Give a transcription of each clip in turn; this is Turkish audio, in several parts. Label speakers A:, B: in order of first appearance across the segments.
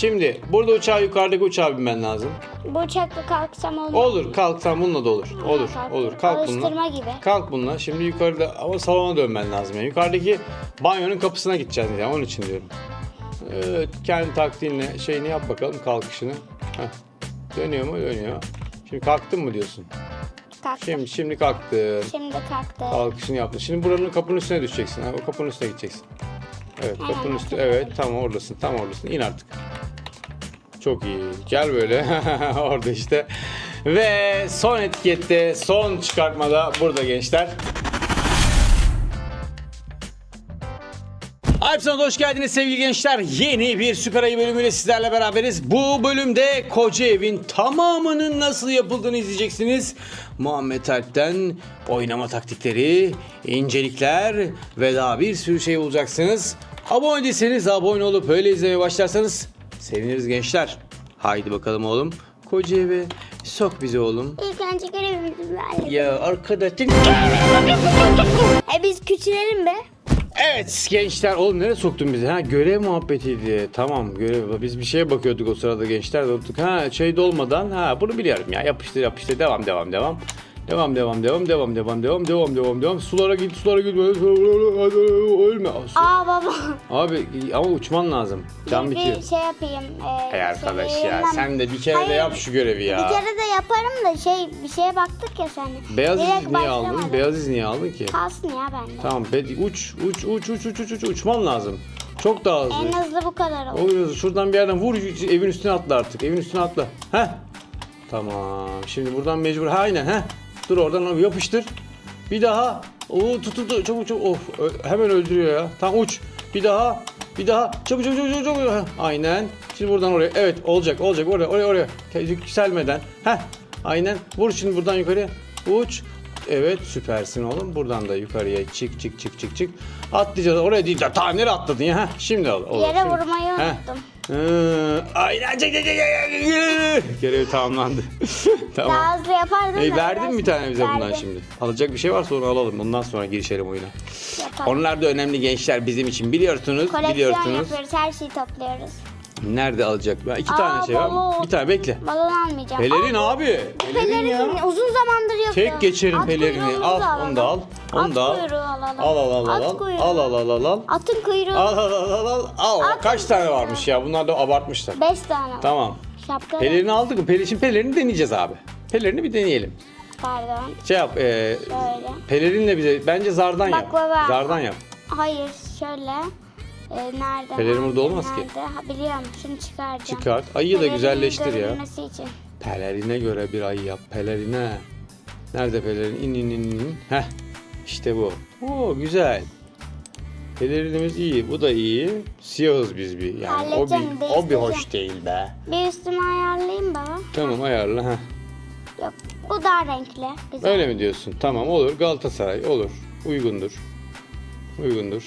A: Şimdi burada uçağa yukarıdaki uçağa binmen lazım.
B: Bu uçakla kalksam olmaz.
A: Olur kalksan bununla da olur. Olur
B: kalk.
A: olur kalk
B: Alıştırma
A: bununla.
B: gibi.
A: Kalk bununla. Şimdi yukarıda ama salona dönmen lazım. Yani. Yukarıdaki banyonun kapısına gideceksin yani onun için diyorum. Evet kendi taktiğinle şeyini yap bakalım kalkışını. Heh. Dönüyor mu? Dönüyor. Şimdi kalktın mı diyorsun?
B: Kalktım.
A: Şimdi şimdi kalktın.
B: Şimdi kalktı.
A: Kalkışını yaptın. Şimdi buranın kapının üstüne düşeceksin. Ha, o kapının üstüne gideceksin. Evet kapının üstü. Evet tam oradasın. Tam oradasın. İn artık. Çok iyi. Gel böyle. Orada işte. Ve son etikette, son çıkartmada burada gençler. Alpson'a hoş geldiniz sevgili gençler. Yeni bir Süper Ayı bölümüyle sizlerle beraberiz. Bu bölümde koca evin tamamının nasıl yapıldığını izleyeceksiniz. Muhammed Alp'ten oynama taktikleri, incelikler ve daha bir sürü şey bulacaksınız. Abone değilseniz abone olup öyle izlemeye başlarsanız seviniriz gençler. Haydi bakalım oğlum. Koca eve sok bizi oğlum.
B: İlk önce görevimizi verdik.
A: Ya arkadaşın...
B: E biz küçülelim be.
A: Evet gençler oğlum nereye soktun bizi? Ha görev muhabbetiydi. Tamam görev. Biz bir şeye bakıyorduk o sırada gençler unuttuk. Ha şey dolmadan ha bunu biliyorum ya. Yapıştır yapıştır devam devam devam. Devam devam devam devam devam devam devam devam devam. Sulara git sulara git. Ölme. Su-
B: Aa baba.
A: Abi ama uçman lazım. Can
B: bir
A: bitiyor.
B: şey yapayım. E,
A: Ey arkadaş ya
B: yerinden-
A: sen de bir kere de
B: Hayır,
A: yap şu görevi ya.
B: Bir kere de yaparım da şey bir şeye baktık ya sen.
A: Beyaz iz niye aldın? Beyaz iz niye aldın ki?
B: Kalsın ya bende.
A: Tamam be, uç uç uç uç uç uç uç uçman lazım. Çok daha hızlı.
B: En hızlı bu kadar olur.
A: O biraz şuradan bir yerden vur evin üstüne atla artık. Evin üstüne atla. Heh. Tamam. Şimdi buradan mecbur. Ha, aynen heh. Dur oradan yapıştır. Bir daha. Oo tut tut tut. Çabuk çabuk. Of hemen öldürüyor ya. Tam uç. Bir daha. Bir daha. Çabuk çabuk çabuk çabuk. çabuk. Heh, Aynen. Şimdi buradan oraya. Evet olacak olacak. Oraya oraya oraya. Yükselmeden. Heh. Aynen. Vur şimdi buradan yukarıya. Uç. Evet süpersin oğlum. Buradan da yukarıya çık çık çık çık çık. Atlayacağız. Oraya değil. Ta nereye atladın ya? Heh, şimdi olur.
B: Yere
A: Şimdi-
B: vurmayı
A: Heh.
B: unuttum.
A: Hı, Aynen çek çek çek çek. Görev tamamlandı. tamam.
B: Daha hızlı yapardın
A: E,
B: da
A: verdin mi bir tane bize bundan
B: Verdim.
A: şimdi? Alacak bir şey varsa onu alalım. Ondan sonra girişelim oyuna.
B: Yaparım.
A: Onlar da önemli gençler bizim için. Biliyorsunuz,
B: Koleksiyon
A: biliyorsunuz.
B: yapıyoruz. Her şeyi topluyoruz.
A: Nerede alacak? Ben iki
B: Aa,
A: tane şey var.
B: balon.
A: Bir tane bekle.
B: Balon almayacağım.
A: Pelerin abi.
B: Pelerin
A: ya.
B: uzun zamandır yapıyorum.
A: Tek geçerim
B: At
A: pelerini.
B: kuyruğumuzu
A: Al,
B: alalım.
A: onu da al. Onu
B: At
A: da al.
B: kuyruğu alalım.
A: Al al al al.
B: At
A: al.
B: kuyruğu.
A: Al al al al al.
B: Atın kuyruğu.
A: Al al al al al. Al.
B: At
A: Kaç tane
B: kuyruğu.
A: varmış ya? Bunlar da abartmışlar.
B: Beş tane. var.
A: Tamam.
B: Şapka.
A: Pelerini aldık mı? Pelerin, şimdi pelerini deneyeceğiz abi. Pelerini bir deneyelim.
B: Pardon.
A: Şey yap. E,
B: Böyle.
A: pelerinle bize bence zardan yap.
B: baba.
A: Zardan yap.
B: Hayır şöyle. Ee, nerede?
A: Pelerin burada
B: nerede,
A: olmaz ki.
B: nerede? Ha, biliyorum. Şunu çıkaracağım.
A: Çıkart. Ayıyı da güzelleştir ya.
B: için.
A: Pelerine göre bir ayı yap. Pelerine. Nerede pelerin? İn in in in. Heh. İşte bu. Oo güzel. Pelerinimiz iyi. Bu da iyi. Siyahız biz bir. Yani o bir, o bir hoş değil be.
B: Bir üstümü ayarlayayım baba.
A: Tamam ayarla. Heh.
B: Yok. Bu daha renkli. Güzel.
A: Öyle mi diyorsun? Tamam olur. Galatasaray olur. Uygundur. Uygundur.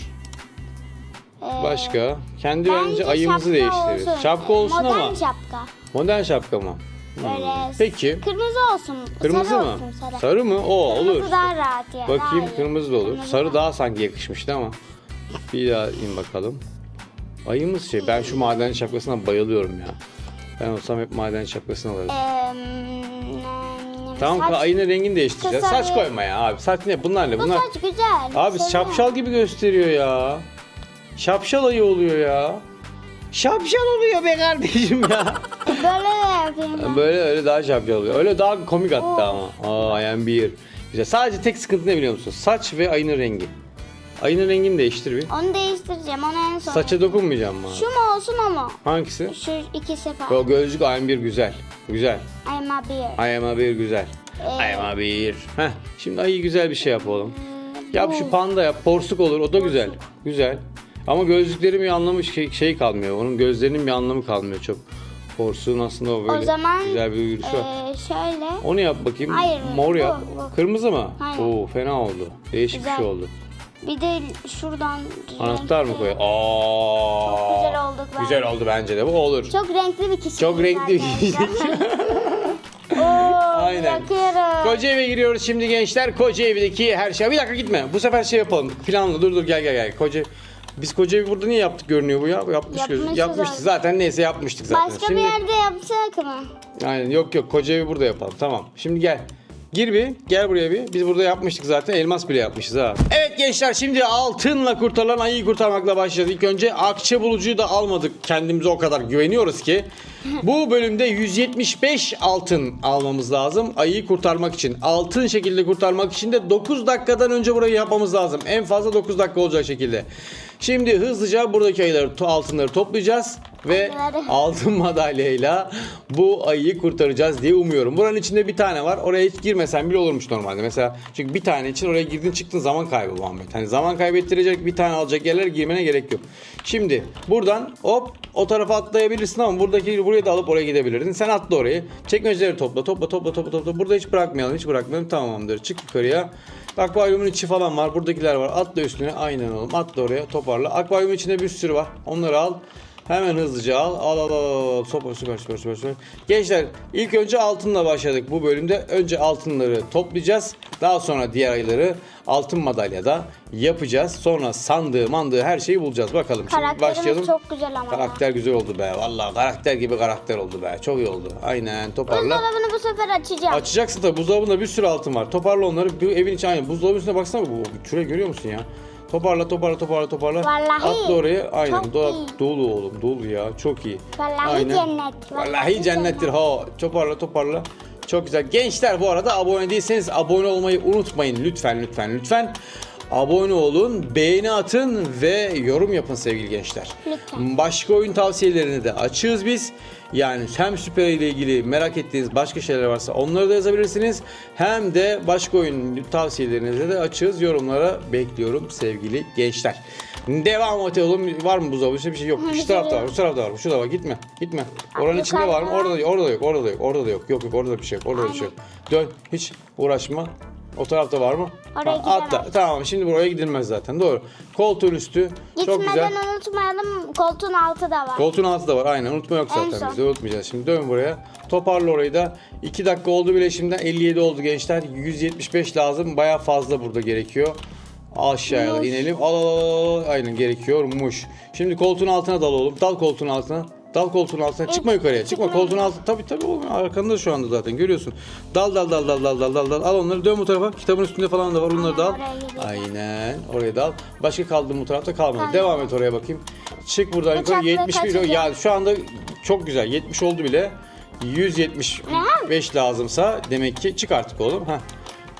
A: Başka? Kendi bence,
B: bence
A: ayımızı
B: şapka
A: değiştiririz.
B: olsun.
A: Şapka olsun
B: Modern
A: ama.
B: şapka.
A: Modern şapka mı? Hmm.
B: Böyle
A: Peki.
B: Kırmızı olsun.
A: Kırmızı
B: sarı
A: mı?
B: Olsun, sarı.
A: Sarı mı? O
B: Kırmızı
A: olur.
B: daha rahat ya.
A: Bakayım
B: daha iyi.
A: kırmızı da olur.
B: Kırmızı
A: Sarı
B: daha-
A: sanki yakışmıştı ama. Bir daha in bakalım. Ayımız şey. Ben şu maden şapkasına bayılıyorum ya. Ben olsam hep maden şapkasını alırım.
B: Eee,
A: tamam
B: saç,
A: ayının rengini değiştireceğiz. Saç koyma ya abi. Saç ne? Bunlar ne?
B: Bu
A: Bunlar...
B: saç güzel.
A: Abi
B: Seviyorum.
A: şapşal gibi gösteriyor ya. Şapşal ayı oluyor ya. Şapşal oluyor be kardeşim ya.
B: Böyle yapayım ben.
A: Böyle öyle daha şapşal oluyor. Öyle daha komik hatta ama. Aa I am bir. Güzel. Sadece tek sıkıntı ne biliyor musun? Saç ve ayının rengi. Ayının rengini değiştir bir.
B: Onu değiştireceğim. Onu en son.
A: Saça dokunmayacağım mı? abi?
B: Şu mu olsun o mu?
A: Hangisi?
B: Şu ikisi falan.
A: O gözlük I am bir güzel. Güzel.
B: I'm a beer.
A: I am a bir güzel. I am a bir. Heh. Şimdi ayı güzel bir şey yap oğlum. Yap şu panda yap. Porsuk olur. O da güzel. Güzel. Ama gözlüklerin bir anlamı şey, şey kalmıyor. Onun gözlerinin bir anlamı kalmıyor çok. Porsuğun aslında o böyle
B: O zaman
A: güzel bir yürüyüşü var.
B: eee, şöyle.
A: Onu yap bakayım.
B: Hayır,
A: Mor
B: bu,
A: yap.
B: bu.
A: Kırmızı mı?
B: Aynen.
A: Oo fena oldu. Değişik bir
B: Güzel.
A: şey oldu.
B: Bir de şuradan
A: Anahtar mı
B: renkli-
A: koy? Aa.
B: Çok güzel olduk bence.
A: Güzel oldu bence de. Bu olur.
B: Çok renkli bir kişi.
A: Çok renkli bir kişi. Aynen.
B: Yakıyorum.
A: Koca eve giriyoruz şimdi gençler. Koca evdeki her şey. Bir dakika gitme. Bu sefer şey yapalım. Planlı. Dur dur gel gel gel. Koca Biz koca evi burada niye yaptık görünüyor bu ya? Yapmış göz-
B: Yapmışız
A: yapmıştık
B: abi.
A: zaten neyse yapmıştık zaten.
B: Başka bir yerde yapsak mı?
A: Aynen yok yok koca evi burada yapalım tamam. Şimdi gel. Gir bir gel buraya bir. Biz burada yapmıştık zaten elmas bile yapmışız ha. Evet gençler şimdi altınla kurtarılan ayıyı kurtarmakla başlayacağız. İlk önce akçe bulucuyu da almadık. Kendimize o kadar güveniyoruz ki. Bu bölümde 175 altın almamız lazım ayıyı kurtarmak için. Altın şekilde kurtarmak için de 9 dakikadan önce burayı yapmamız lazım. En fazla 9 dakika olacak şekilde. Şimdi hızlıca buradaki ayıları, altınları toplayacağız ve altın madalyayla bu ayıyı kurtaracağız diye umuyorum. Buranın içinde bir tane var. Oraya hiç girmesen bile olurmuş normalde. Mesela çünkü bir tane için oraya girdin çıktın zaman kaybı Muhammed. Hani zaman kaybettirecek bir tane alacak yerlere girmene gerek yok. Şimdi buradan hop o tarafa atlayabilirsin ama buradaki buraya da alıp oraya gidebilirdin. Sen atla orayı. Çekmeceleri topla topla topla topla topla. Burada hiç bırakmayalım hiç bırakmayalım. Tamamdır. Çık yukarıya. Akvaryumun içi falan var. Buradakiler var. Atla üstüne. Aynen oğlum. Atla oraya. Toparla. Akvaryumun içinde bir sürü var. Onları al. Hemen hızlıca al. Al al al. Süper süper süper süper süper. Gençler ilk önce altınla başladık bu bölümde. Önce altınları toplayacağız. Daha sonra diğer ayları altın madalyada yapacağız. Sonra sandığı mandığı her şeyi bulacağız. Bakalım. Şimdi
B: Karakterimiz
A: başlayalım.
B: çok güzel ama.
A: Karakter güzel oldu be. Vallahi karakter gibi karakter oldu be. Çok iyi oldu. Aynen toparla.
B: Buzdolabını bu sefer açacağım.
A: Açacaksın tabi buzdolabında bir sürü altın var. Toparla onları. Bir evin içi aynı. Buzdolabının üstüne baksana bu. Şurayı görüyor musun ya? Toparla toparla toparla toparla.
B: Vallahi
A: Atla oraya. Aynen.
B: çok
A: Dolap
B: iyi.
A: dolu oğlum. Dolu ya. Çok iyi.
B: Vallahi cennet,
A: Vallahi,
B: vallahi
A: cennettir ha. Toparla toparla. Çok güzel. Gençler bu arada abone değilseniz abone olmayı unutmayın. Lütfen lütfen lütfen. Abone olun, beğeni atın ve yorum yapın sevgili gençler.
B: Lütfen.
A: Başka oyun tavsiyelerini de açığız biz. Yani hem Süper ile ilgili merak ettiğiniz başka şeyler varsa onları da yazabilirsiniz. Hem de başka oyun tavsiyelerinizi de açığız. Yorumlara bekliyorum sevgili gençler. Devam edelim. Var mı buzdolabı? Bir şey yok. Şu tarafta var, şu tarafta var, şu da var. Gitme, gitme. Oranın içinde var mı? Orada, orada da yok, orada da yok, orada da yok. Yok yok, orada da bir şey yok, orada da bir şey yok. Dön, hiç uğraşma. O tarafta var mı?
B: Oraya
A: Ha, atla. Tamam, şimdi buraya gidilmez zaten. Doğru. Koltuğun üstü çok güzel.
B: Gitmeden unutmayalım koltuğun altı da var.
A: Koltuğun altı da var aynen unutma yok
B: En
A: zaten
B: son.
A: biz de unutmayacağız. Şimdi dön buraya toparla orayı da 2 dakika oldu bile şimdiden 57 oldu gençler 175 lazım baya fazla burada gerekiyor. Aşağıya
B: Muş.
A: inelim al al al al. aynen gerekiyormuş. Şimdi koltuğun altına dal oğlum dal koltuğun altına. Dal koltuğun altına çıkma yukarıya çıkma koltuğun altına tabi tabi oğlum arkanda şu anda zaten görüyorsun. Dal dal dal dal dal dal dal dal al onları dön bu tarafa kitabın üstünde falan da var onları da al. Aynen oraya da al. Başka kaldı mı bu tarafta kalmadı.
B: Hayır.
A: Devam et oraya bakayım. Çık buradan yukarı
B: Bıçakla
A: 71
B: kaçacağım.
A: ya şu anda çok güzel 70 oldu bile. 175 lazımsa demek ki çık artık oğlum. Heh.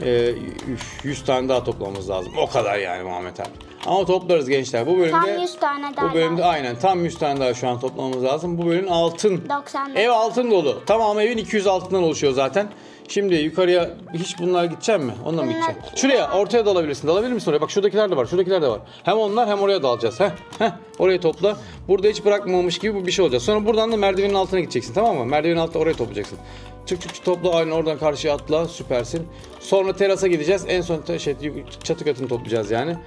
A: Ee, üf, 100 tane daha toplamamız lazım. O kadar yani Muhammed abi. Ama toplarız gençler. Bu bölümde
B: Tam 100 tane daha
A: bu bölümde
B: lazım.
A: aynen tam 100 tane daha şu an toplamamız lazım. Bu bölümün altın.
B: 90.
A: Ev altın dolu. Tamam evin 200 altından oluşuyor zaten. Şimdi yukarıya hiç bunlar gidecek mi? Onunla mı gideceksin? Şuraya ortaya dalabilirsin. Dalabilir misin oraya? Bak şuradakiler de var. Şuradakiler de var. Hem onlar hem oraya dalacağız. Heh. Heh. Orayı topla. Burada hiç bırakmamış gibi bir şey olacak. Sonra buradan da merdivenin altına gideceksin tamam mı? Merdivenin altına oraya toplayacaksın. Çık çık çık topla aynen oradan karşıya atla. Süpersin. Sonra terasa gideceğiz. En son şey, çatı katını toplayacağız yani.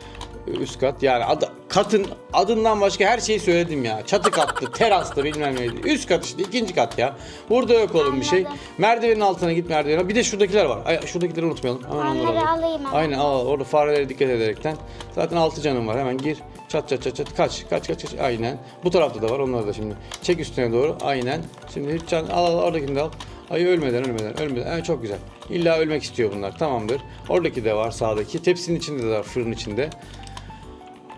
A: Üst kat yani adı, katın adından başka her şeyi söyledim ya. Çatı kattı, terastı bilmem neydi. Üst kat işte ikinci kat ya. Burada yok oğlum bir şey. Merdivenin altına git merdivene. Bir de şuradakiler var. Ay, şuradakileri unutmayalım. Hemen onları
B: Onları
A: alalım.
B: alayım hemen.
A: Aynen al orada farelere dikkat ederekten. Zaten altı canım var. Hemen gir. Çat çat çat çat. Kaç kaç kaç kaç. Aynen. Bu tarafta da var. Onları da şimdi. Çek üstüne doğru. Aynen. Şimdi hiç can al al oradakini de al. Ay ölmeden ölmeden ölmeden. Evet, çok güzel. İlla ölmek istiyor bunlar. Tamamdır. Oradaki de var sağdaki. Tepsinin içinde de var. Fırın içinde.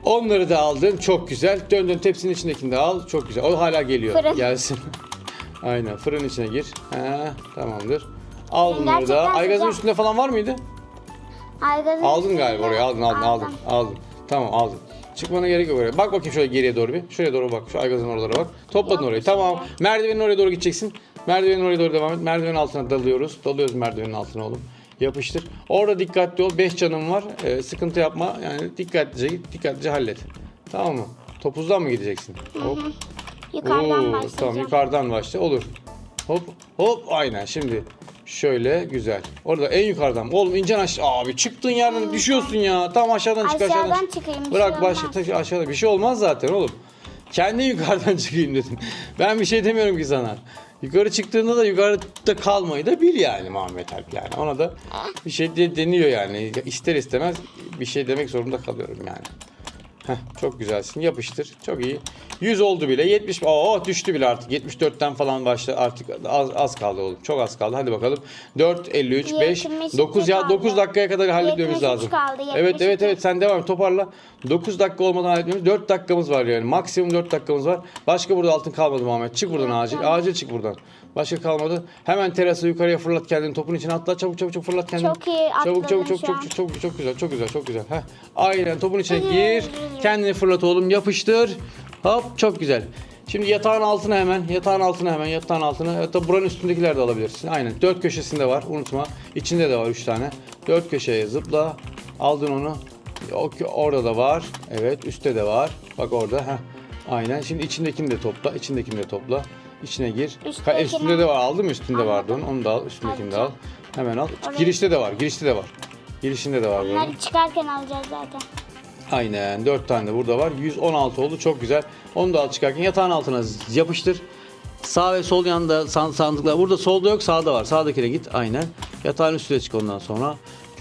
A: Onları da aldın. Çok güzel. Dön dön tepsinin içindekini de al. Çok güzel. O hala geliyor.
B: Fırın.
A: Gelsin. Aynen. Fırın içine gir. He, tamamdır. Al bunları da.
B: Gerçekten
A: Aygazın
B: güzel.
A: üstünde falan var mıydı?
B: Aygazın
A: Aldın
B: üstünde
A: galiba oraya. Aldın aldın aldın. Aldın. Tamam aldın. Çıkmana gerek yok oraya. Bak bakayım şöyle geriye doğru bir. Şuraya doğru bak. Şu aygazın oralara bak. Topladın
B: Yok
A: orayı.
B: bir şey
A: Tamam.
B: yok.
A: Merdivenin oraya doğru gideceksin. Merdivenin oraya doğru devam et. Merdivenin altına dalıyoruz. Dalıyoruz merdivenin altına oğlum. Yapıştır. Orada dikkatli ol. 5 canım var. Ee, sıkıntı yapma. Yani dikkatlice git. Dikkatlice hallet. Tamam mı? Topuzdan mı gideceksin? Hop.
B: Yukarıdan
A: Oo,
B: başlayacağım.
A: Tamam yukarıdan başla. Olur. Hop hop aynen şimdi. Şöyle güzel. Orada en yukarıdan. Oğlum incen aşağı. Abi çıktığın yerden düşüyorsun ya. Tam aşağıdan çık aşağıdan.
B: Aşağıdan
A: çık.
B: çıkayım, bir
A: Bırak
B: şey olmaz.
A: aşağıda. Bir şey olmaz zaten oğlum. Kendi yukarıdan çıkayım dedim. Ben bir şey demiyorum ki sana. Yukarı çıktığında da yukarıda kalmayı da bil yani Muhammed Alp yani. Ona da bir şey de deniyor yani. İster istemez bir şey demek zorunda kalıyorum yani. Heh, çok güzelsin. Yapıştır. Çok iyi. 100 oldu bile. 70. Oo düştü bile artık. 74'ten falan başla. Artık az, az kaldı oğlum. Çok az kaldı. Hadi bakalım. 4 53 5
B: 72
A: 9 ya
B: kaldı.
A: 9 dakikaya kadar halletmemiz
B: 73
A: lazım.
B: kaldı,
A: Evet evet
B: 72.
A: evet sen devam toparla. 9 dakika olmadan halletmemiz. 4 dakikamız var yani. Maksimum 4 dakikamız var. Başka burada altın kalmadı Muhammed. Çık buradan acil. Acil çık buradan. Başka kalmadı. Hemen terasa yukarıya fırlat kendini. Topun içine atla. Çabuk çabuk çabuk fırlat kendini.
B: Çok iyi
A: Çabuk çabuk çok
B: şu an.
A: çok çok çok güzel. Çok güzel. Çok güzel. Heh. Aynen topun içine gir. Kendini fırlat oğlum. Yapıştır. Hop çok güzel. Şimdi yatağın altına hemen, yatağın altına hemen, yatağın altına. Hatta buranın üstündekiler de alabilirsin. Aynen. Dört köşesinde var. Unutma. İçinde de var üç tane. Dört köşeye zıpla. Aldın onu. Orada da var. Evet. Üstte de var. Bak orada. Heh. Aynen. Şimdi içindekini de topla. içindekini de topla. İçine gir. Ha,
B: Üsttekini-
A: üstünde de var. Aldın mı? Üstünde vardı onun. Onu da al. Üstündekini de al. Hemen al. Girişte de var. Girişte de var. Girişinde de var.
B: Bunları çıkarken alacağız zaten.
A: Aynen 4 tane de burada var. 116 oldu çok güzel. Onu da al çıkarken yatağın altına yapıştır. Sağ ve sol yanında san- sandıklar. Burada solda yok sağda var. Sağdakine git aynen. Yatağın üstüne çık ondan sonra.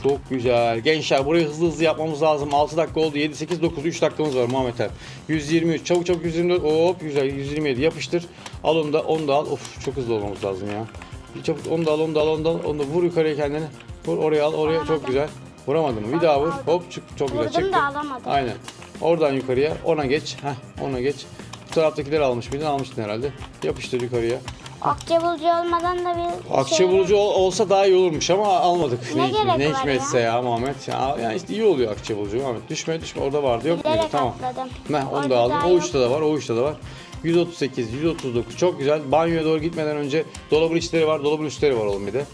A: Çok güzel. Gençler burayı hızlı hızlı yapmamız lazım. 6 dakika oldu. 7, 8, 9, 3 dakikamız var Muhammed abi. 123. Çabuk çabuk 124. Hop güzel. 127 yapıştır. Al onu da onu da al. Of çok hızlı olmamız lazım ya. Bir çabuk onu da al onu da al onu da al. Onu da vur yukarıya kendini. Vur oraya al oraya çok güzel. Vuramadın mı? Bir daha vur. Hop çık. Çok güzel.
B: Vurdum
A: Çektin.
B: da alamadım.
A: Aynen. Oradan yukarıya ona geç. Heh, ona geç. Bu taraftakileri almış mıydın? Almıştın herhalde. Yapıştır yukarıya.
B: Akçe bulucu olmadan da bir
A: Akçe
B: şey-
A: bulucu ol- olsa daha iyi olurmuş ama almadık.
B: Ne gerek
A: ne
B: var
A: hikmetse ya. Ya, yani işte iyi oluyor akçe bulucu Muhammed. Düşme düşme orada vardı yok muydu? Tamam. Heh, onu
B: Orada
A: da aldım. O uçta da var, o uçta da var. 138, 139 çok güzel. Banyoya doğru gitmeden önce dolabın içleri var, dolabın üstleri var oğlum bir de.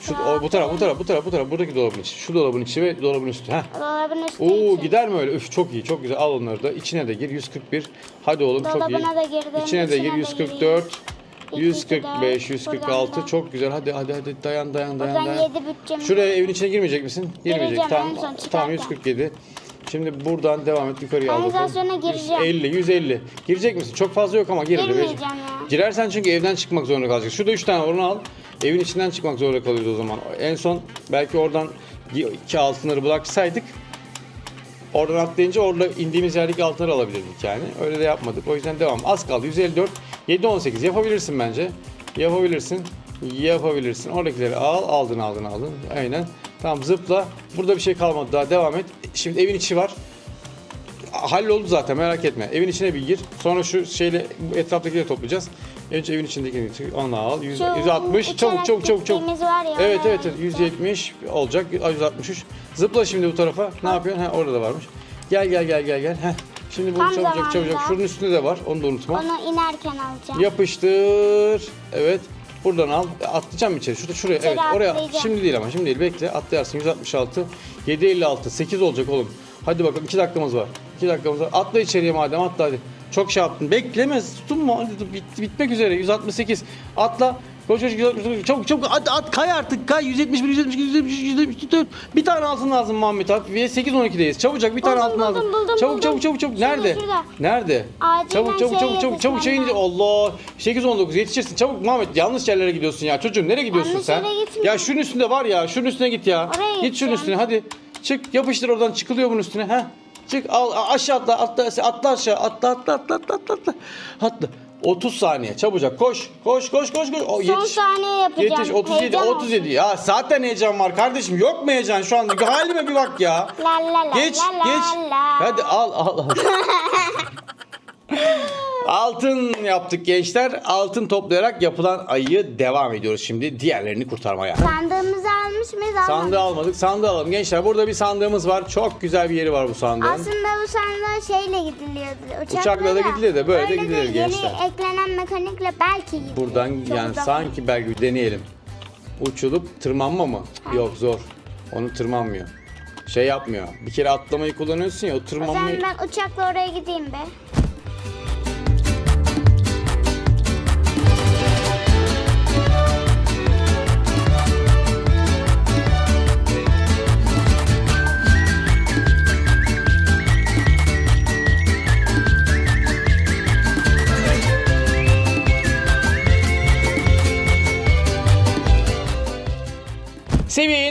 A: Şu, o, bu taraf, bu taraf, bu taraf, bu taraf. Buradaki dolabın içi. Şu dolabın içi ve dolabın üstü. Heh.
B: Dolabın üstü
A: Oo
B: için.
A: gider mi öyle? Üf çok iyi çok güzel al onları da. İçine de gir 141. Hadi oğlum çok iyi.
B: Dolabına da girdim,
A: İçine de
B: içine
A: gir
B: de
A: 144.
B: gireyim.
A: 145, 146
B: Buradan da.
A: çok güzel. Hadi hadi hadi dayan dayan dayan.
B: Buradan
A: dayan.
B: 7 bütçemi.
A: Şuraya evin içine girmeyecek misin? Girmeyecek.
B: Gireceğim,
A: Tamam.
B: en son çıkarken.
A: Tamam 147. Şimdi buradan devam et yukarıya al bakalım.
B: Kanalizasyona gireceğim.
A: 150, 150. Girecek misin? Çok fazla yok ama gir. de.
B: Girmeyeceğim ya.
A: Girersen çünkü evden çıkmak zorunda kalacaksın. Şurada 3 tane var onu al. Evin içinden çıkmak zorunda kalıyoruz o zaman. En son belki oradan iki altınları bıraksaydık Oradan atlayınca orada indiğimiz yerdeki altınları alabilirdik yani. Öyle de yapmadık. O yüzden devam. Az kaldı. 154, 7, 18. Yapabilirsin bence. Yapabilirsin. Yapabilirsin. Oradakileri al. Aldın aldın aldın. Aynen. Tamam zıpla. Burada bir şey kalmadı daha. Devam et. Şimdi evin içi var. Halloldu zaten merak etme. Evin içine bir gir. Sonra şu şeyle etraftakileri toplayacağız. Önce evin içindekini onu al. 100,
B: Şu
A: 160. Çabuk
B: uçarak
A: çabuk çabuk çabuk.
B: gittiğimiz var ya,
A: Evet evet evet. 170 olacak. Ay, 163. Zıpla şimdi bu tarafa. Ne yapıyorsun? Ha orada da varmış. Gel gel gel gel gel. Heh. Şimdi bunu
B: Tam
A: çabucak çabucak. Şunun üstünde de var. Onu da unutma.
B: Onu inerken alacağım.
A: Yapıştır. Evet. Buradan al. Atlayacağım içeri. Şurada şuraya.
B: İçeri
A: evet. Oraya.
B: atlayacağım.
A: Şimdi değil ama. Şimdi değil. Bekle. Atlayarsın. 166. 756. 8 olacak oğlum. Hadi bakalım. 2 dakikamız var. 2 dakikamız var. Atla içeriye madem. Atla hadi. Çok şey yaptın. Beklemez. Tutunma. Bit- bitmek üzere. 168. Atla. Koş koş 169. Çabuk çabuk at, at kay artık kay. 171 172 173 174 bir tane altın lazım Muhammed abi. Ve 8 12'deyiz çabucak bir tane
B: Buldum,
A: altın
B: buldum,
A: lazım.
B: buldum,
A: çabuk
B: buldum.
A: çabuk çabuk. Çabuk
B: Şurada,
A: nerede?
B: şurada.
A: nerede?
B: Acilen
A: çabuk çabuk
B: şeye
A: çabuk çabuk çabuk şey
B: yetişmem
A: Allah! 8 19 yetişirsin. Çabuk Muhammed yanlış yerlere gidiyorsun ya. Çocuğum nereye gidiyorsun
B: Yanlış
A: sen?
B: yere gitmiyorum.
A: ya şunun üstünde var ya şunun üstüne git ya.
B: Oraya
A: git şunun
B: gideceğim.
A: üstüne hadi. Çık yapıştır oradan. Çıkılıyor bunun üstüne. Ha çık al a- aşağı atla atla atla aşağı. Atla atla atla atla atla atla. Atla 30 saniye çabucak koş koş koş koş koş o,
B: Son
A: yetiş.
B: saniye yapacağım.
A: Yetiş 37
B: Heyecan
A: 37 ya zaten heyecan var kardeşim yok mu heyecan şu anda halime bir bak ya.
B: olsun. La la la
A: Geç
B: la
A: geç.
B: la.
A: Hadi al al al. Altın yaptık gençler. Altın toplayarak yapılan ayı devam ediyoruz şimdi diğerlerini kurtarmaya.
B: Sandığımızı almış mıyız? Almadık.
A: Sandığı almadık. Sandığı alalım. Gençler burada bir sandığımız var. Çok güzel bir yeri var bu sandığın.
B: Aslında bu sandığa şeyle gidiliyordu. Uçakla,
A: Uçakla da gidilir de, böyle de
B: Öyle
A: gidilir
B: yeni
A: gençler.
B: eklenen mekanikle belki gidilir.
A: Buradan
B: Çok
A: yani
B: uzak.
A: sanki belki bir deneyelim. Uçulup tırmanma mı? Yok zor. Onu tırmanmıyor. Şey yapmıyor. Bir kere atlamayı kullanıyorsun ya o
B: O zaman
A: tırmanmayı...
B: ben uçakla oraya gideyim be.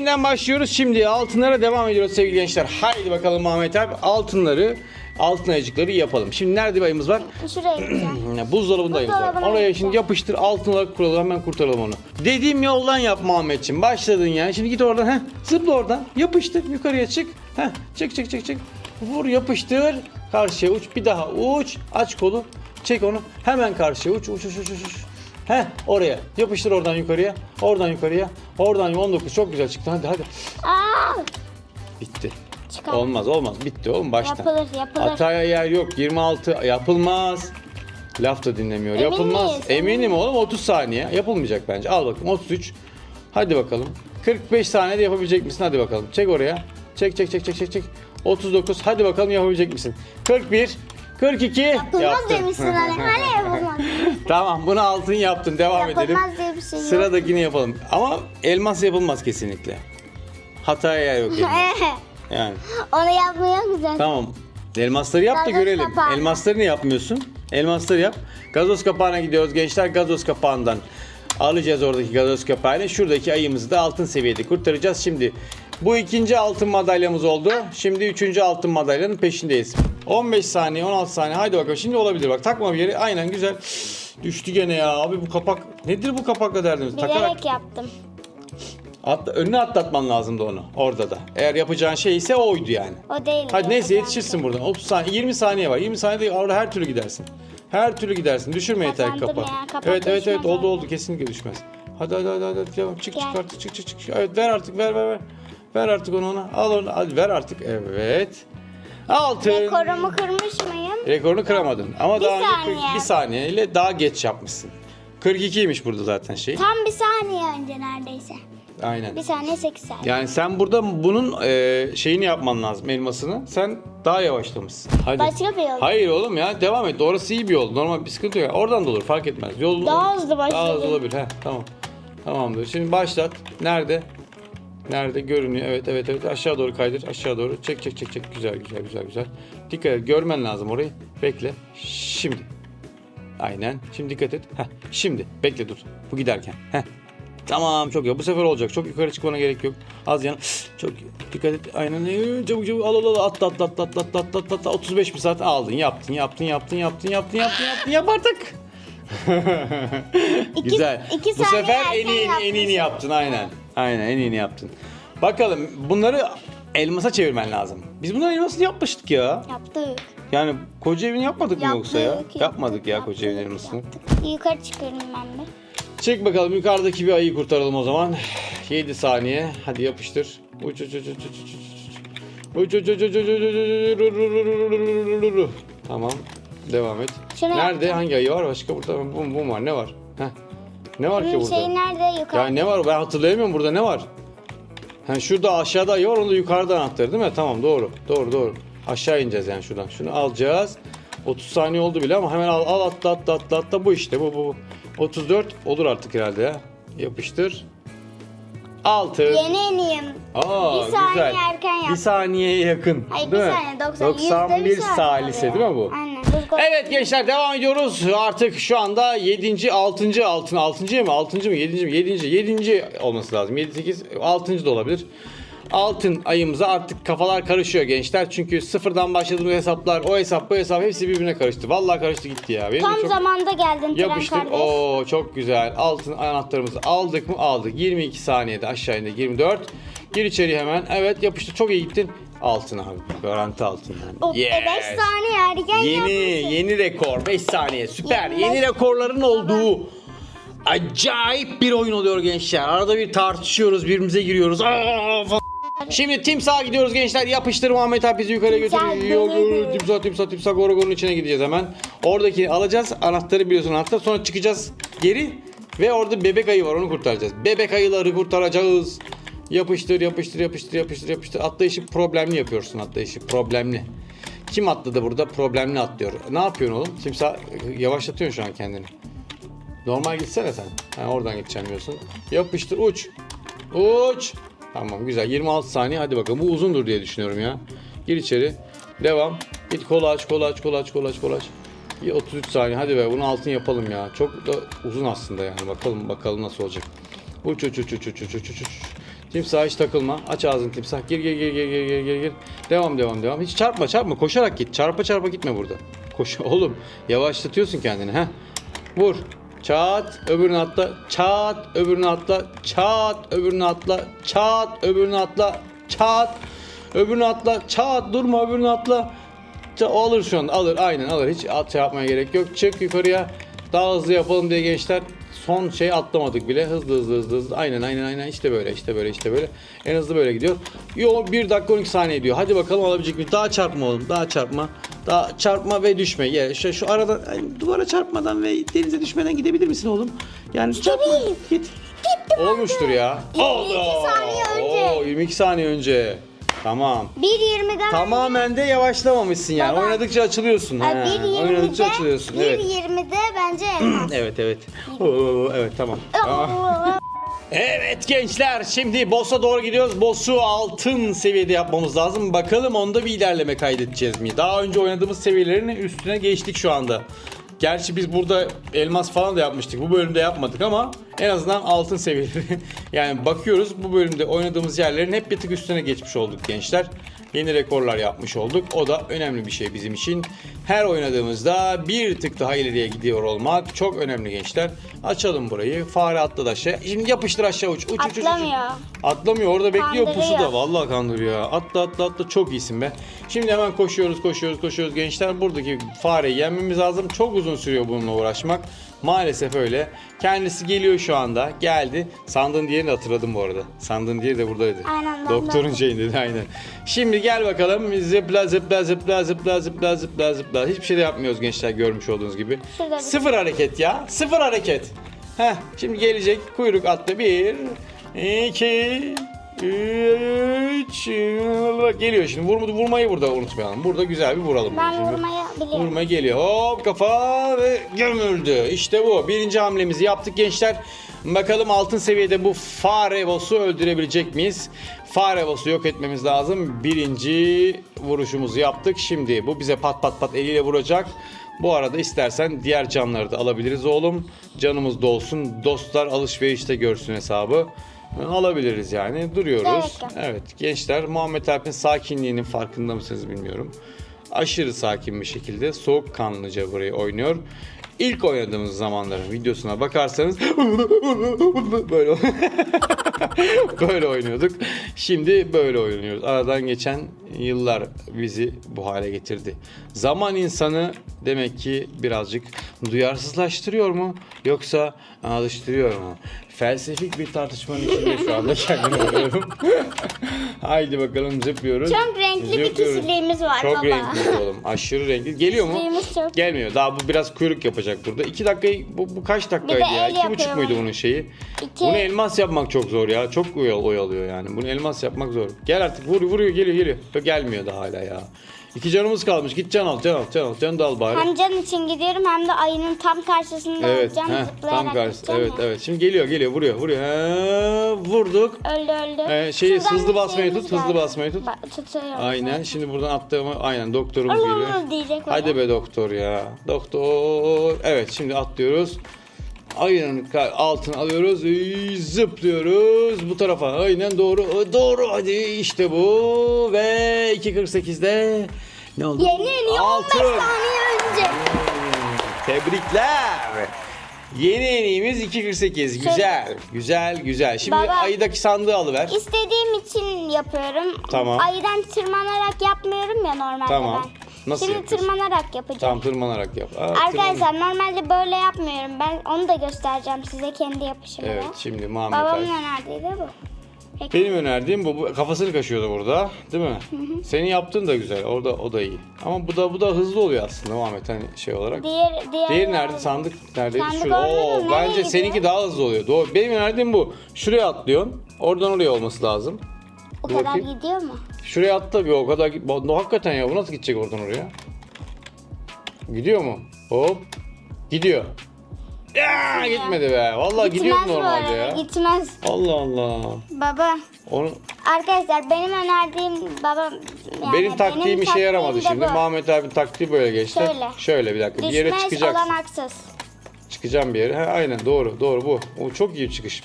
A: Yeniden başlıyoruz. Şimdi altınlara devam ediyoruz sevgili gençler. Haydi bakalım Muhammed abi. Altınları altın ayıcıkları yapalım. Şimdi nerede bir ayımız var?
B: Şuraya gideceğim.
A: Buzdolabında ayımız var. Oraya şimdi yapıştır altın olarak kuralım hemen kurtaralım onu. Dediğim yoldan yap Muhammedciğim. Başladın yani. Şimdi git oradan heh, zıpla oradan. Yapıştır yukarıya çık. Heh, çık çık çık çık. Vur yapıştır. Karşıya uç bir daha uç. Aç kolu. Çek onu. Hemen karşıya uç uç uç uç uç. uç. Heh oraya. Yapıştır oradan yukarıya. Oradan yukarıya. Oradan 19 çok güzel çıktı. Hadi hadi.
B: Aa,
A: Bitti.
B: çıkar.
A: Olmaz olmaz. Bitti oğlum baştan.
B: Yapılır, yapılır.
A: Hataya yer yok. 26 yapılmaz. Laf da dinlemiyor.
B: Emin
A: yapılmaz.
B: miyiz?
A: Eminim oğlum 30 saniye. Yapılmayacak bence. Al bakayım 33. Hadi bakalım. 45 saniyede yapabilecek misin? Hadi bakalım. Çek oraya. Çek çek çek çek çek çek. 39. Hadi bakalım yapabilecek misin? 41. 42.
B: Yapılmaz
A: Yaptın.
B: demişsin hani. Hani yapılmaz.
A: tamam bunu altın yaptın. Devam edelim.
B: Yapılmaz diye bir şey yok.
A: Sıradakini yapalım. Ama elmas yapılmaz kesinlikle. Hataya yok elmas. Yani.
B: Onu yapmıyor güzel.
A: Tamam. Elmasları yap da
B: Gazoz
A: görelim.
B: kapağı.
A: Elmasları ne yapmıyorsun? Elmasları yap. Gazoz kapağına gidiyoruz gençler. Gazoz kapağından alacağız oradaki gazoz kapağıyla. Şuradaki ayımızı da altın seviyede kurtaracağız. Şimdi bu ikinci altın madalyamız oldu. Şimdi üçüncü altın madalyanın peşindeyiz. 15 saniye 16 saniye haydi bakalım. Şimdi olabilir bak takma bir yere. Aynen güzel. Düştü gene ya abi bu kapak. Nedir bu kapakla derdimiz?
B: Bilerek yaptım.
A: Atla, önüne atlatman lazımdı onu orada da. Eğer yapacağın şey ise oydu yani.
B: O değil.
A: Hadi neyse yetişirsin buradan. 30 saniye, 20 saniye var. 20 saniyede orada her türlü gidersin. Her türlü gidersin. Düşürme yeter ki kapağı. evet evet evet oldu oldu kesinlikle düşmez. Hadi hadi hadi hadi, hadi. Çık çık artık çık çık çık. Evet ver artık ver ver ver. Ver artık onu ona. Al onu. Hadi ver artık. Evet. Altın.
B: Rekorumu kırmış mıyım?
A: Rekorunu kıramadın. Ama
B: Bir
A: daha önce
B: saniye.
A: 41 saniyeyle daha geç yapmışsın. 42'ymiş burada zaten şey.
B: Tam bir saniye önce neredeyse.
A: Aynen.
B: Bir saniye 8 saniye.
A: Yani sen burada bunun e, şeyini yapman lazım elmasını. Sen daha yavaşlamışsın. Hadi.
B: Başka bir yol.
A: Hayır oğlum ya devam et. Orası iyi bir yol. Normal bir sıkıntı yok. Oradan da olur fark etmez. Yol
B: Daha hızlı
A: Daha
B: başladım.
A: hızlı olabilir. Heh, tamam. Tamamdır. Şimdi başlat. Nerede? Nerede görünüyor? Evet evet evet. Aşağı doğru kaydır. Aşağı doğru. Çek çek çek çek. Güzel güzel güzel güzel. Dikkat et. Görmen lazım orayı. Bekle. Şimdi. Aynen. Şimdi dikkat et. Heh. Şimdi. Bekle dur. Bu giderken. Heh. Tamam çok iyi. Bu sefer olacak. Çok yukarı çıkmana gerek yok. Az yana. Çok iyi. Dikkat et. Aynen. Ee, Çabuk çabuk. Al al al. Atla atla atla atla atla atla atla. atla. 35 bir saat aldın. Yaptın yaptın yaptın yaptın yaptın yaptın yaptın. Yap artık. Güzel.
B: iki
A: Bu sefer en iyi en iyini yaptın aynen. Aynen en iyini yaptın. Bakalım bunları elmasa çevirmen lazım. Biz bunların elmasını yapmıştık ya.
B: Yaptık.
A: Yani koca evini yapmadık mı yoksa ya?
B: Yaptık,
A: Yapmadık ya koca evin elmasını.
B: yaptık. Yukarı çıkıyorum ben de.
A: Çek bakalım yukarıdaki bir ayıyı kurtaralım o zaman. 7 saniye. Hadi yapıştır. Uç uç uç uç uç uç uç. Uç uç uç uç uç uç uç uç uç uç. Tamam. Devam et.
B: Şunu
A: Nerede? Hangi ayı var? Başka burada bu, bu var. Ne var? Heh. Ne var ki
B: Bunun
A: burada?
B: şey nerede? Yukarı.
A: Ya ne var? Ben hatırlayamıyorum burada ne var? Ha şurada aşağıda ayı var, onda yukarıda anahtarı değil mi? Tamam doğru. Doğru doğru. Aşağı ineceğiz yani şuradan. Şunu alacağız. 30 saniye oldu bile ama hemen al, al atla atla atla atla bu işte bu bu. bu. 34 olur artık herhalde ya. Yapıştır. Altın.
B: Yeni eniyim.
A: Aa,
B: Bir saniye
A: güzel.
B: erken yaptım.
A: Bir saniyeye yakın.
B: Hayır
A: değil
B: bir
A: mi?
B: saniye 90.
A: 91
B: yüzde bir saniye
A: salise değil mi bu?
B: Aynen.
A: Evet gençler devam ediyoruz. Artık şu anda 7. 6. altın 6. mı? 6. mı? 7. mi? 7. 7. olması lazım. 7 8 6. da olabilir. Altın ayımıza artık kafalar karışıyor gençler. Çünkü sıfırdan başladığımız hesaplar, o hesap, bu hesap hepsi birbirine karıştı. Vallahi karıştı gitti ya. Benim de
B: Tam
A: çok-
B: zamanda geldin Tren
A: Yapıştık.
B: kardeş.
A: Oo çok güzel. Altın anahtarımızı aldık mı? Aldık. 22 saniyede aşağı indi. 24. Gir içeri hemen. Evet yapıştı. Çok iyi gittin. Altın abi. Garanti altın yani.
B: O, 5 saniye erken
A: Yeni
B: yapmışsın.
A: yeni rekor 5 saniye süper. Yeni
B: beş.
A: rekorların olduğu acayip bir oyun oluyor gençler. Arada bir tartışıyoruz, birbirimize giriyoruz. Aa, falan. Şimdi timsaha gidiyoruz gençler. Yapıştır Muhammed abi bizi yukarıya
B: Timsah
A: götürüyor. Timsah timsah timsah Gorgon'un içine gideceğiz hemen. Oradaki alacağız. Anahtarı biliyorsun anahtar. Sonra çıkacağız geri ve orada bebek ayı var onu kurtaracağız. Bebek ayıları kurtaracağız. Yapıştır yapıştır yapıştır yapıştır yapıştır. Atlayışı problemli yapıyorsun atlayışı problemli. Kim atladı burada? Problemli atlıyor. Ne yapıyorsun oğlum? Timsah yavaşlatıyorsun şu an kendini. Normal gitsene sen. Ha, oradan gideceğim diyorsun. Yapıştır uç. Uç. Tamam güzel. 26 saniye hadi bakalım. Bu uzundur diye düşünüyorum ya. Gir içeri. Devam. Git kolu aç, kolu aç, kolu aç, kolu aç, kolu aç. Bir 33 saniye. Hadi be bunu altın yapalım ya. Çok da uzun aslında yani. Bakalım bakalım nasıl olacak. Uç uç uç uç uç uç uç uç. Timsah hiç takılma. Aç ağzını timsah. Gir gir gir gir gir gir gir gir. Devam devam devam. Hiç çarpma çarpma. Koşarak git. Çarpa çarpa gitme burada. Koş oğlum. Yavaşlatıyorsun kendini ha. Vur. Çat, öbürünü atla. Çat, öbürünü atla. Çat, öbürünü atla. Çat, öbürünü atla. Çat, öbürünü atla. Çat, durma öbürünü atla. Ça- O alır şu an. Alır. Aynen alır. Hiç at şey yapmaya gerek yok. Çık yukarıya. Daha hızlı yapalım diye gençler. Son şey atlamadık bile. Hızlı hızlı hızlı hızlı. Aynen aynen aynen. İşte böyle işte böyle işte böyle. En hızlı böyle gidiyor. Yo 1 dakika 12 saniye diyor. Hadi bakalım alabilecek miyiz? Daha çarpma oğlum. Daha çarpma. Daha çarpma ve düşme. Ya şu, şu aradan ay, duvara çarpmadan ve denize düşmeden gidebil misin oğlum? Yani çarpma. Git. Olmuştur ya.
B: 22 saniye önce.
A: Oo, 22 saniye önce. Tamam.
B: 1.20'den
A: Tamamen de yavaşlamamışsın yani.
B: Baba.
A: Oynadıkça açılıyorsun. Ha,
B: 1.20'de
A: Oynadıkça açılıyorsun. Evet.
B: 1.20'de bence elmas.
A: Evet evet. Oo, evet tamam. Tamam. Evet gençler şimdi boss'a doğru gidiyoruz. Boss'u altın seviyede yapmamız lazım. Bakalım onda bir ilerleme kaydedeceğiz mi? Daha önce oynadığımız seviyelerin üstüne geçtik şu anda. Gerçi biz burada elmas falan da yapmıştık. Bu bölümde yapmadık ama en azından altın seviyeleri. yani bakıyoruz bu bölümde oynadığımız yerlerin hep bir tık üstüne geçmiş olduk gençler. Yeni rekorlar yapmış olduk. O da önemli bir şey bizim için. Her oynadığımızda bir tık daha ileriye gidiyor olmak çok önemli gençler. Açalım burayı. Fare atladı aşağı. Şimdi yapıştır aşağı uç. Uç uç uç, uç.
B: Atlamıyor.
A: Atlamıyor orada bekliyor pusu da vallahi kandırıyor. Atla atla atla çok iyisin be. Şimdi hemen koşuyoruz koşuyoruz koşuyoruz gençler. Buradaki fareyi yenmemiz lazım. Çok uzun sürüyor bununla uğraşmak. Maalesef öyle. Kendisi geliyor şu anda. Geldi. Sandığın diğerini hatırladım bu arada. Sandığın diğeri de buradaydı.
B: Aynen, ben
A: Doktorun şeyinde dedi aynen. Şimdi gel bakalım. Zıpla zıpla zıpla zıpla zıpla zıpla zıpla. Hiçbir şey de yapmıyoruz gençler görmüş olduğunuz gibi.
B: Şurada bir-
A: Sıfır hareket ya. Sıfır hareket. Heh, şimdi gelecek kuyruk atla. Bir, iki, üç. Geliyor şimdi. Vurma, vurmayı burada unutmayalım. Burada güzel bir vuralım.
B: Ben
A: Şimdi.
B: vurmayı biliyorum.
A: Vurma geliyor. Hop kafa ve gömüldü. İşte bu. Birinci hamlemizi yaptık gençler. Bakalım altın seviyede bu fare boss'u öldürebilecek miyiz? Fare boss'u yok etmemiz lazım. Birinci vuruşumuzu yaptık. Şimdi bu bize pat pat pat eliyle vuracak. Bu arada istersen diğer canları da alabiliriz oğlum. Canımız dolsun. Dostlar alışverişte görsün hesabı. Alabiliriz yani. Duruyoruz.
B: Evet.
A: Evet gençler Muhammed Alp'in sakinliğinin farkında mısınız bilmiyorum. Aşırı sakin bir şekilde soğukkanlıca burayı oynuyor. İlk oynadığımız zamanların videosuna bakarsanız böyle böyle oynuyorduk. Şimdi böyle oynuyoruz. Aradan geçen yıllar bizi bu hale getirdi. Zaman insanı demek ki birazcık duyarsızlaştırıyor mu yoksa alıştırıyor mu? Felsefik bir tartışmanın içinde şu anda kendimi arıyorum. Haydi bakalım zıplıyoruz.
B: Çok renkli bir
A: Zıplıyoruz.
B: kişiliğimiz var
A: Çok
B: baba.
A: renkli oğlum. Aşırı renkli. Geliyor mu?
B: Kişiliğimiz çok.
A: Gelmiyor. Daha bu biraz kuyruk yapacak burada. İki dakikayı bu, bu kaç dakikaydı
B: Bir de
A: ya?
B: el
A: İki buçuk
B: yapıyor
A: muydu
B: bunu.
A: bunun şeyi?
B: İki.
A: Bunu elmas yapmak çok zor ya. Çok oyal- oyalıyor yani. Bunu elmas yapmak zor. Gel artık vur, vuruyor geliyor geliyor. Yok, gelmiyor da hala ya. İki canımız kalmış. Git can al can al can al. Can da al bari.
B: Hem can için gidiyorum hem de ayının tam karşısında
A: Evet,
B: olacağım.
A: heh, tam karşı. Evet,
B: ya.
A: evet. Şimdi geliyor, geliyor, vuruyor, vuruyor. He, vurduk.
B: Öldü öldü.
A: Ee, şeyi
B: Şuradan
A: hızlı basmayı tut, hızlı basmayı tut.
B: Ba- tutuyorum.
A: Aynen. Şimdi buradan attığımı, aynen doktorumuz
B: Allah
A: geliyor.
B: Allah diyecek
A: Hadi be doktor ya. Doktor. Evet, şimdi atlıyoruz. Aynen altını alıyoruz. Zıplıyoruz bu tarafa. Aynen doğru. Doğru. Hadi işte bu. Ve 2.48'de ne oldu?
B: Yeni yeni 15
A: Altın.
B: saniye önce.
A: Tebrikler. Yeni enimiz 2.48. Güzel. Güzel, güzel. Şimdi
B: Baba.
A: ayıdaki sandığı alıver.
B: İstediğim için yapıyorum.
A: Tamam.
B: Aydan tırmanarak yapmıyorum ya normalde
A: Tamam.
B: ben.
A: Nasıl
B: Şimdi
A: yapıyorsun?
B: tırmanarak yapacağım.
A: Tam tırmanarak yap. Aa,
B: Arkadaşlar normalde böyle yapmıyorum. Ben onu da göstereceğim size kendi yapışımı.
A: Evet, şimdi Muhammed
B: Babamın
A: Ali.
B: önerdiği de bu. Peki.
A: Benim önerdiğim bu, bu kafasını kaşıyordu burada, değil mi? Senin yaptığın da güzel. Orada o da iyi. Ama bu da bu da hızlı oluyor aslında Muhammed hani şey olarak.
B: Diğer, diğer
A: Diğeri nerede? Sandık neredeydi?
B: Sandık
A: Şurada.
B: orada
A: Oo,
B: nereye
A: bence
B: gidiyor?
A: seninki daha hızlı oluyor. Doğru. Benim önerdiğim bu. Şuraya atlıyorsun. Oradan oraya olması lazım.
B: O
A: Dur
B: kadar
A: bakayım.
B: gidiyor mu?
A: Şuraya atla bir o kadar. Bu- Hakikaten ya bu nasıl gidecek oradan oraya? Gidiyor mu? Hop. Gidiyor. Ya gitmedi be. Vallahi gidiyor
B: Gitmez bu
A: normalde
B: arada,
A: ya.
B: Gitmez.
A: Allah Allah.
B: Baba.
A: Onu
B: Arkadaşlar benim önerdiğim babam yani
A: benim taktiğim işe
B: taktiğim
A: yaramadı
B: de
A: şimdi.
B: bu.
A: Muhammed abi taktiği böyle geçti.
B: Şöyle.
A: Şöyle bir dakika. Bir yere
B: Düşmez
A: çıkacaksın.
B: olanaksız.
A: Çıkacağım bir yere. Ha, aynen doğru doğru bu. O çok iyi çıkış.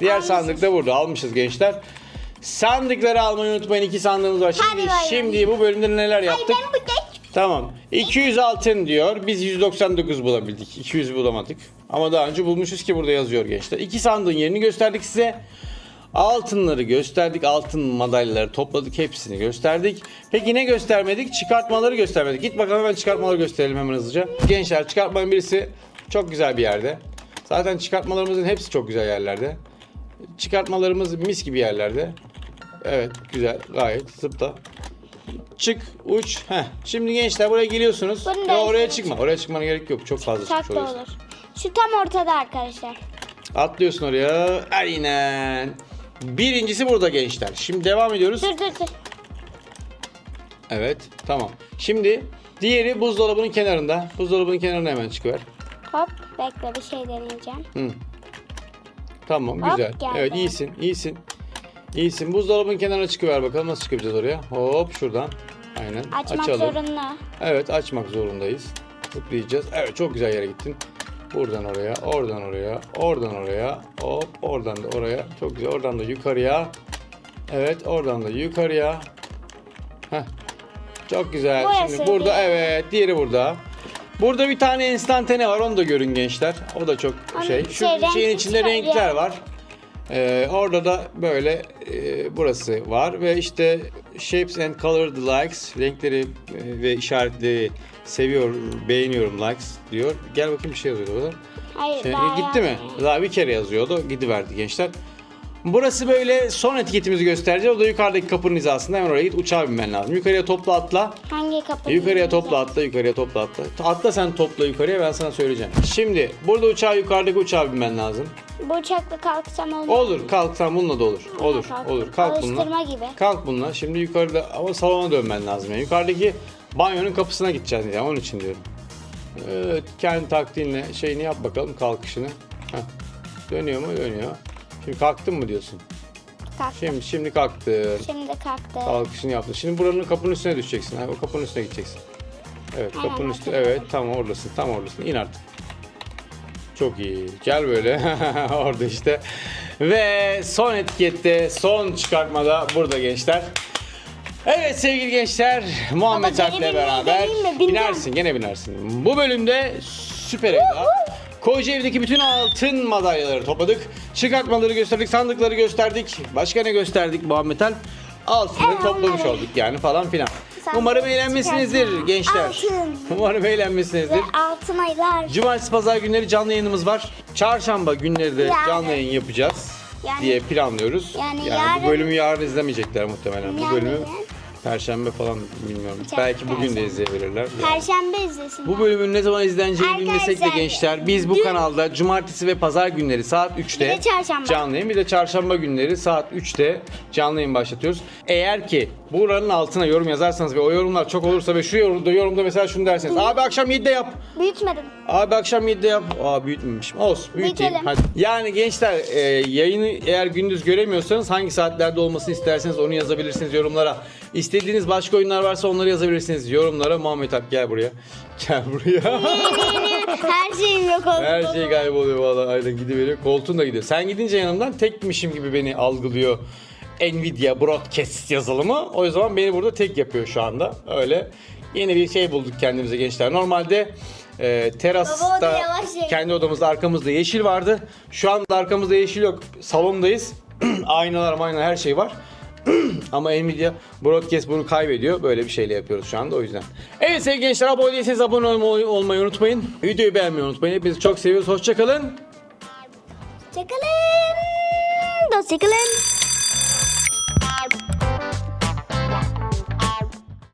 A: Diğer
B: Almışız.
A: sandık da burada. Almışız gençler. Sandıkları almayı unutmayın. İki sandığımız var. Şimdi, şimdi bu bölümde neler
B: Ay
A: yaptık?
B: ben bu.
A: Tamam. 200 altın diyor. Biz 199 bulabildik. 200 bulamadık. Ama daha önce bulmuşuz ki burada yazıyor gençler. İki sandığın yerini gösterdik size. Altınları gösterdik. Altın madalyaları topladık. Hepsini gösterdik. Peki ne göstermedik? Çıkartmaları göstermedik. Git bakalım hemen çıkartmaları gösterelim hemen hızlıca. Gençler çıkartmanın birisi çok güzel bir yerde. Zaten çıkartmalarımızın hepsi çok güzel yerlerde. Çıkartmalarımız mis gibi yerlerde. Evet güzel gayet zıpla. Çık uç. Heh. Şimdi gençler buraya geliyorsunuz.
B: Da
A: Ya oraya
B: üstüne
A: çıkma. Oraya çıkmana gerek yok. Çok fazla çıkmış oluyorsun.
B: olur. Şu tam ortada arkadaşlar.
A: Atlıyorsun oraya. Aynen. Birincisi burada gençler. Şimdi devam ediyoruz.
B: Dur dur dur.
A: Evet. Tamam. Şimdi diğeri buzdolabının kenarında. Buzdolabının kenarına hemen çıkıver.
B: Hop bekle bir şey deneyeceğim.
A: Hı. Tamam
B: Hop,
A: güzel.
B: geldi.
A: Evet iyisin. iyisin. İyisin. Buzdolabının kenarına çıkıver bakalım nasıl çıkacağız oraya. Hop şuradan. Aynen.
B: Açmak
A: Açalım.
B: zorunlu.
A: Evet açmak zorundayız. Tıklayacağız. Evet çok güzel yere gittin. Buradan oraya, oradan oraya, oradan oraya, hop oradan da oraya. Çok güzel. Oradan da yukarıya. Evet oradan da yukarıya. Heh. Çok güzel.
B: Burası
A: Şimdi burada evet diğeri burada. Burada bir tane instantane var onu da görün gençler. O da çok
B: Onun
A: şey. Şu
B: şey,
A: şeyin içinde renkler var. Ee, orada da böyle e, burası var ve işte shapes and colored likes renkleri e, ve işaretleri seviyor, beğeniyorum likes diyor. Gel bakayım bir şey yazıyordu orada.
B: Hayır
A: Şey,
B: daha
A: gitti mi? Daha bir kere yazıyordu. Gidiverdi gençler. Burası böyle son etiketimizi göstereceğiz. O da yukarıdaki kapının hizasında. Hemen oraya git uçağa binmen lazım. Yukarıya topla atla.
B: Hangi kapı?
A: Yukarıya topla atla, yukarıya topla atla. Atla sen topla yukarıya ben sana söyleyeceğim. Şimdi burada uçağa yukarıdaki uçağa binmen lazım.
B: Bu uçakla kalksam.
A: Olur kalk sen bununla da olur. Olur
B: kalk.
A: olur kalk bununla.
B: Alıştırma gibi.
A: Kalk bununla. Şimdi yukarıda ama salona dönmen lazım. Yani. Yukarıdaki banyonun kapısına gideceksin ya onun için diyorum. Evet kendi taktiğinle şeyini yap bakalım kalkışını. Heh. Dönüyor mu? Dönüyor. Şimdi kalktın mı diyorsun?
B: Kalktı.
A: Şimdi şimdi kalktın.
B: Şimdi kalktı.
A: Kalkışını yaptın. Şimdi buranın kapının üstüne düşeceksin. Ha, o kapının üstüne gideceksin. Evet
B: Aynen,
A: kapının üstü. Evet tam oradasın. Tam oradasın. İn artık. Çok iyi. Gel böyle. Orada işte. Ve son etikette, son çıkartmada burada gençler. Evet sevgili gençler, Muhammed Alp'le beraber
B: mi?
A: Binersin, gene binersin. Bu bölümde süper evda. Koca evdeki bütün altın madalyaları topladık. Çıkartmaları gösterdik, sandıkları gösterdik. Başka ne gösterdik Muhammed Alp? Altını toplamış olduk yani falan filan.
B: Sandık,
A: Umarım eğlenmişsinizdir
B: çıkartma.
A: gençler.
B: Altın.
A: Umarım eğlenmişsinizdir.
B: Ve altın aylar.
A: Cumartesi pazar günleri canlı yayınımız var. Çarşamba günleri de
B: Yarın.
A: canlı yayın yapacağız
B: Yani-
A: diye planlıyoruz.
B: yani
A: bu
B: yarın-
A: bölümü yarın izlemeyecekler muhtemelen. Bu
B: Yani-
A: bölümü perşembe falan bilmiyorum.
B: Çar-
A: Belki bugün de izleyebilirler.
B: Perşembe izlesin.
A: Bu bölümün ne zaman izleneceğini bilmesek de gençler biz bu
B: dün-
A: kanalda cumartesi ve pazar günleri saat 3'te
B: Bir de çarşamba.
A: canlı yayın bir de çarşamba günleri saat 3'te canlı yayın başlatıyoruz. Eğer ki buranın altına yorum yazarsanız ve o yorumlar çok olursa ve şu yorumda, yorumda mesela şunu derseniz abi akşam 7'de yap.
B: Büyütmedim.
A: Abi akşam 7'de yap. Aa büyütmemişim. Olsun büyüteyim.
B: Büyütelim.
A: Hadi. Yani gençler e, yayını eğer gündüz göremiyorsanız hangi saatlerde olmasını isterseniz onu yazabilirsiniz yorumlara. İstediğiniz başka oyunlar varsa onları yazabilirsiniz yorumlara. Muhammed Alp gel buraya. Gel buraya.
B: Her şeyim yok oldu.
A: Her şey kayboluyor vallahi aynen gidiveriyor. Koltuğun da gidiyor. Sen gidince yanımdan tekmişim gibi beni algılıyor. Nvidia Broadcast yazılımı. O zaman beni burada tek yapıyor şu anda. Öyle yeni bir şey bulduk kendimize gençler. Normalde e, terasta
B: yavaş.
A: kendi odamızda arkamızda yeşil vardı. Şu anda arkamızda yeşil yok. Salondayız. Aynalar maynalar her şey var. Ama Nvidia Broadcast bunu kaybediyor. Böyle bir şeyle yapıyoruz şu anda o yüzden. Evet sevgili gençler abone değilseniz abone olmayı, olmayı unutmayın. Videoyu beğenmeyi unutmayın. Hepinizi çok seviyoruz. Hoşçakalın.
B: Çakalın. Hoşçakalın.